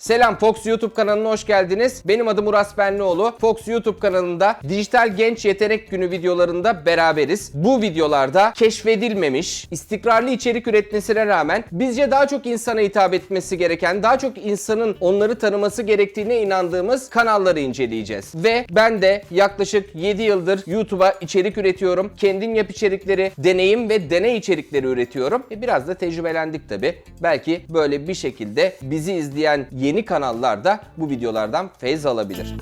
Selam Fox YouTube kanalına hoş geldiniz. Benim adım Uras Benlioğlu. Fox YouTube kanalında Dijital Genç Yetenek Günü videolarında beraberiz. Bu videolarda keşfedilmemiş, istikrarlı içerik üretmesine rağmen bizce daha çok insana hitap etmesi gereken, daha çok insanın onları tanıması gerektiğine inandığımız kanalları inceleyeceğiz. Ve ben de yaklaşık 7 yıldır YouTube'a içerik üretiyorum. Kendin yap içerikleri, deneyim ve deney içerikleri üretiyorum. E biraz da tecrübelendik tabi. Belki böyle bir şekilde bizi izleyen yeni kanallar da bu videolardan feyz alabilir.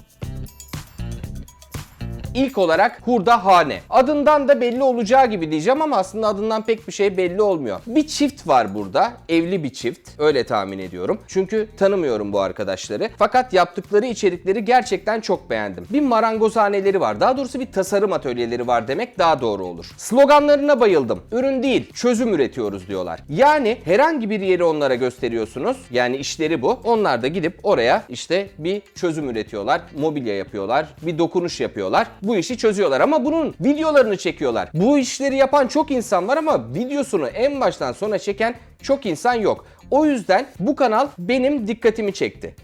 İlk olarak Hurda Hane. Adından da belli olacağı gibi diyeceğim ama aslında adından pek bir şey belli olmuyor. Bir çift var burada. Evli bir çift. Öyle tahmin ediyorum. Çünkü tanımıyorum bu arkadaşları. Fakat yaptıkları içerikleri gerçekten çok beğendim. Bir marangozhaneleri var. Daha doğrusu bir tasarım atölyeleri var demek daha doğru olur. Sloganlarına bayıldım. Ürün değil, çözüm üretiyoruz diyorlar. Yani herhangi bir yeri onlara gösteriyorsunuz. Yani işleri bu. Onlar da gidip oraya işte bir çözüm üretiyorlar. Mobilya yapıyorlar. Bir dokunuş yapıyorlar. Bu işi çözüyorlar ama bunun videolarını çekiyorlar. Bu işleri yapan çok insan var ama videosunu en baştan sona çeken çok insan yok. O yüzden bu kanal benim dikkatimi çekti.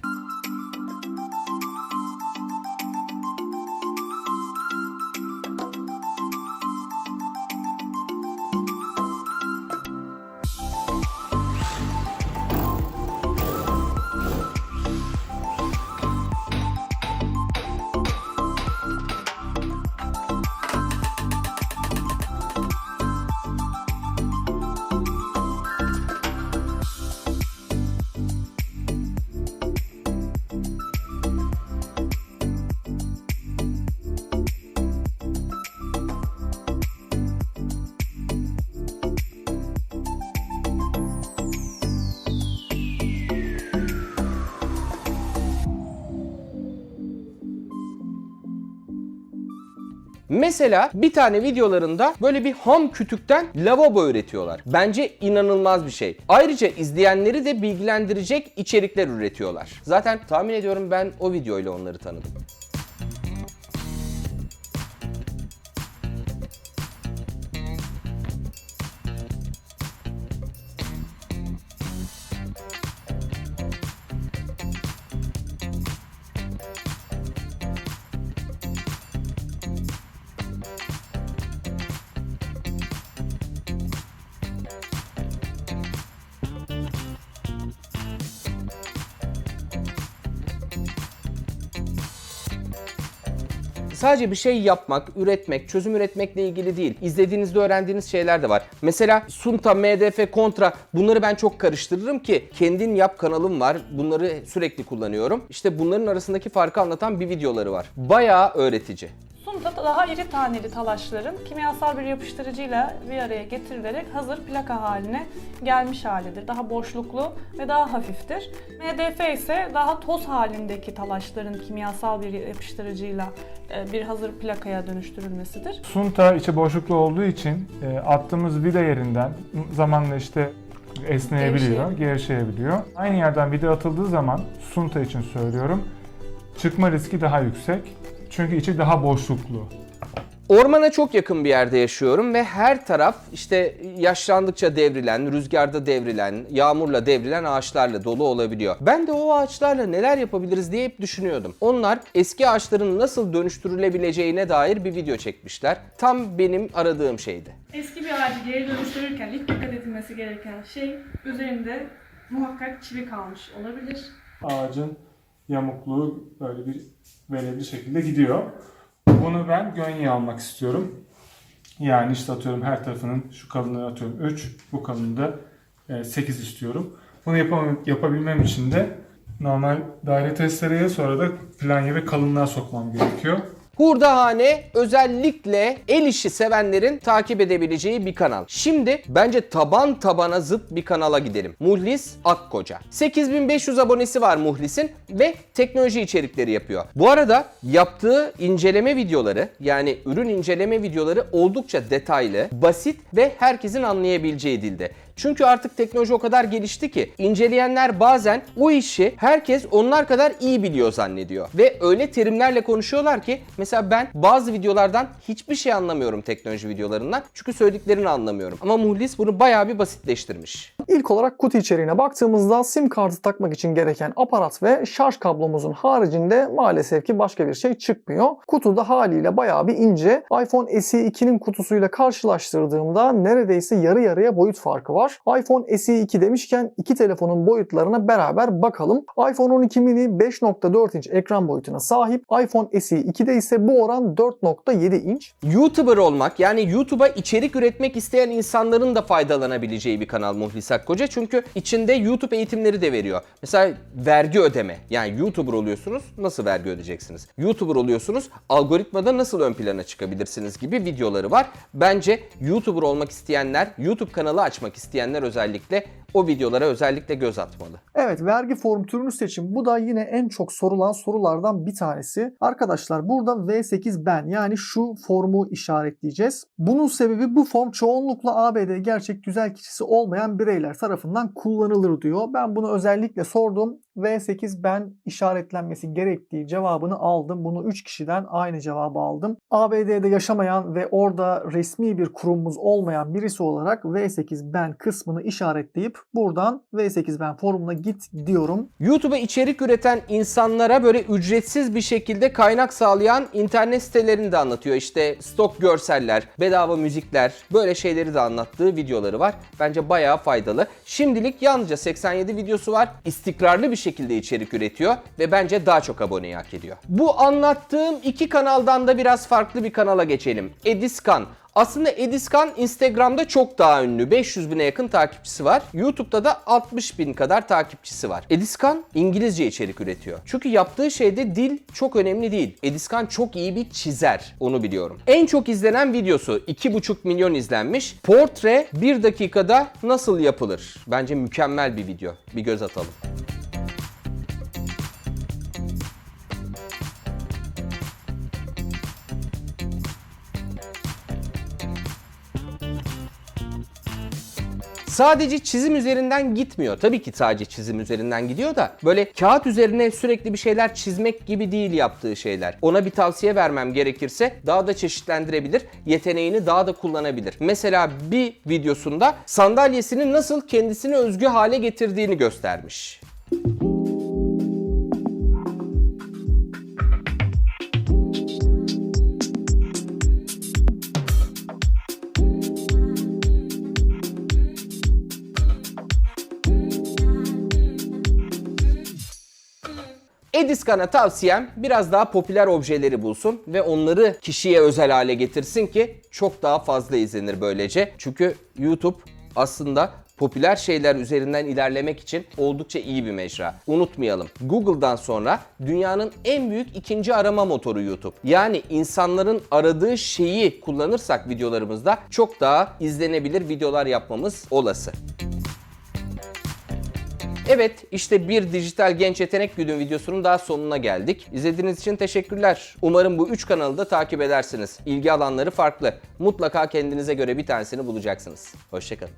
Mesela bir tane videolarında böyle bir ham kütükten lavabo üretiyorlar. Bence inanılmaz bir şey. Ayrıca izleyenleri de bilgilendirecek içerikler üretiyorlar. Zaten tahmin ediyorum ben o videoyla onları tanıdım. Sadece bir şey yapmak, üretmek, çözüm üretmekle ilgili değil. İzlediğinizde öğrendiğiniz şeyler de var. Mesela Sunta, MDF, Kontra bunları ben çok karıştırırım ki kendin yap kanalım var. Bunları sürekli kullanıyorum. İşte bunların arasındaki farkı anlatan bir videoları var. Bayağı öğretici. Sunta daha iri taneli talaşların kimyasal bir yapıştırıcıyla bir araya getirilerek hazır plaka haline gelmiş halidir. Daha boşluklu ve daha hafiftir. MDF ise daha toz halindeki talaşların kimyasal bir yapıştırıcıyla e, bir hazır plakaya dönüştürülmesidir. Sunta içi boşluklu olduğu için e, attığımız vida yerinden zamanla işte esneyebiliyor, gevşeyebiliyor. Aynı yerden vida atıldığı zaman Sunta için söylüyorum çıkma riski daha yüksek. Çünkü içi daha boşluklu. Ormana çok yakın bir yerde yaşıyorum ve her taraf işte yaşlandıkça devrilen, rüzgarda devrilen, yağmurla devrilen ağaçlarla dolu olabiliyor. Ben de o ağaçlarla neler yapabiliriz diye hep düşünüyordum. Onlar eski ağaçların nasıl dönüştürülebileceğine dair bir video çekmişler. Tam benim aradığım şeydi. Eski bir ağacı geri dönüştürürken ilk dikkat edilmesi gereken şey üzerinde muhakkak çivi kalmış olabilir. Ağacın yamukluğu böyle bir belirli şekilde gidiyor. Bunu ben gönye almak istiyorum. Yani işte atıyorum her tarafının şu kalınlığı atıyorum 3, bu kalınlığı da 8 istiyorum. Bunu yapamam, yapabilmem için de normal daire testereye sonra da planya ve kalınlığa sokmam gerekiyor. Hurdahane özellikle el işi sevenlerin takip edebileceği bir kanal. Şimdi bence taban tabana zıt bir kanala gidelim. Muhlis Akkoca. 8500 abonesi var Muhlis'in ve teknoloji içerikleri yapıyor. Bu arada yaptığı inceleme videoları yani ürün inceleme videoları oldukça detaylı, basit ve herkesin anlayabileceği dilde. Çünkü artık teknoloji o kadar gelişti ki inceleyenler bazen o işi herkes onlar kadar iyi biliyor zannediyor. Ve öyle terimlerle konuşuyorlar ki ben bazı videolardan hiçbir şey anlamıyorum teknoloji videolarından. Çünkü söylediklerini anlamıyorum. Ama Muhlis bunu bayağı bir basitleştirmiş. İlk olarak kutu içeriğine baktığımızda sim kartı takmak için gereken aparat ve şarj kablomuzun haricinde maalesef ki başka bir şey çıkmıyor. Kutu da haliyle bayağı bir ince. iPhone SE 2'nin kutusuyla karşılaştırdığımda neredeyse yarı yarıya boyut farkı var. iPhone SE 2 demişken iki telefonun boyutlarına beraber bakalım. iPhone 12 mini 5.4 inç ekran boyutuna sahip. iPhone SE 2'de ise bu oran 4.7 inç. YouTuber olmak yani YouTube'a içerik üretmek isteyen insanların da faydalanabileceği bir kanal Muhlis Akkoca. Çünkü içinde YouTube eğitimleri de veriyor. Mesela vergi ödeme. Yani YouTuber oluyorsunuz nasıl vergi ödeyeceksiniz? YouTuber oluyorsunuz algoritmada nasıl ön plana çıkabilirsiniz gibi videoları var. Bence YouTuber olmak isteyenler, YouTube kanalı açmak isteyenler özellikle o videolara özellikle göz atmalı. Evet vergi form türünü seçin. Bu da yine en çok sorulan sorulardan bir tanesi. Arkadaşlar burada V8 ben yani şu formu işaretleyeceğiz. Bunun sebebi bu form çoğunlukla ABD gerçek güzel kişisi olmayan bireyler tarafından kullanılır diyor. Ben bunu özellikle sordum. V8 ben işaretlenmesi gerektiği cevabını aldım. Bunu 3 kişiden aynı cevabı aldım. ABD'de yaşamayan ve orada resmi bir kurumumuz olmayan birisi olarak V8 ben kısmını işaretleyip buradan V8 ben forumuna git diyorum. YouTube'a içerik üreten insanlara böyle ücretsiz bir şekilde kaynak sağlayan internet sitelerini de anlatıyor. İşte stok görseller, bedava müzikler, böyle şeyleri de anlattığı videoları var. Bence bayağı faydalı. Şimdilik yalnızca 87 videosu var. İstikrarlı bir şekilde içerik üretiyor ve bence daha çok aboneyi hak ediyor. Bu anlattığım iki kanaldan da biraz farklı bir kanala geçelim. Ediskan. Aslında Ediskan Instagram'da çok daha ünlü. 500 bine yakın takipçisi var. YouTube'da da 60 bin kadar takipçisi var. Ediskan İngilizce içerik üretiyor. Çünkü yaptığı şeyde dil çok önemli değil. Ediskan çok iyi bir çizer. Onu biliyorum. En çok izlenen videosu 2,5 milyon izlenmiş. Portre 1 dakikada nasıl yapılır? Bence mükemmel bir video. Bir göz atalım. Sadece çizim üzerinden gitmiyor. Tabii ki sadece çizim üzerinden gidiyor da böyle kağıt üzerine sürekli bir şeyler çizmek gibi değil yaptığı şeyler. Ona bir tavsiye vermem gerekirse daha da çeşitlendirebilir, yeteneğini daha da kullanabilir. Mesela bir videosunda sandalyesini nasıl kendisine özgü hale getirdiğini göstermiş. Ediscan'a tavsiyem biraz daha popüler objeleri bulsun ve onları kişiye özel hale getirsin ki çok daha fazla izlenir böylece. Çünkü YouTube aslında popüler şeyler üzerinden ilerlemek için oldukça iyi bir mecra. Unutmayalım. Google'dan sonra dünyanın en büyük ikinci arama motoru YouTube. Yani insanların aradığı şeyi kullanırsak videolarımızda çok daha izlenebilir videolar yapmamız olası. Evet, işte bir dijital genç yetenek güdüm videosunun daha sonuna geldik. İzlediğiniz için teşekkürler. Umarım bu üç kanalı da takip edersiniz. İlgi alanları farklı. Mutlaka kendinize göre bir tanesini bulacaksınız. Hoşçakalın.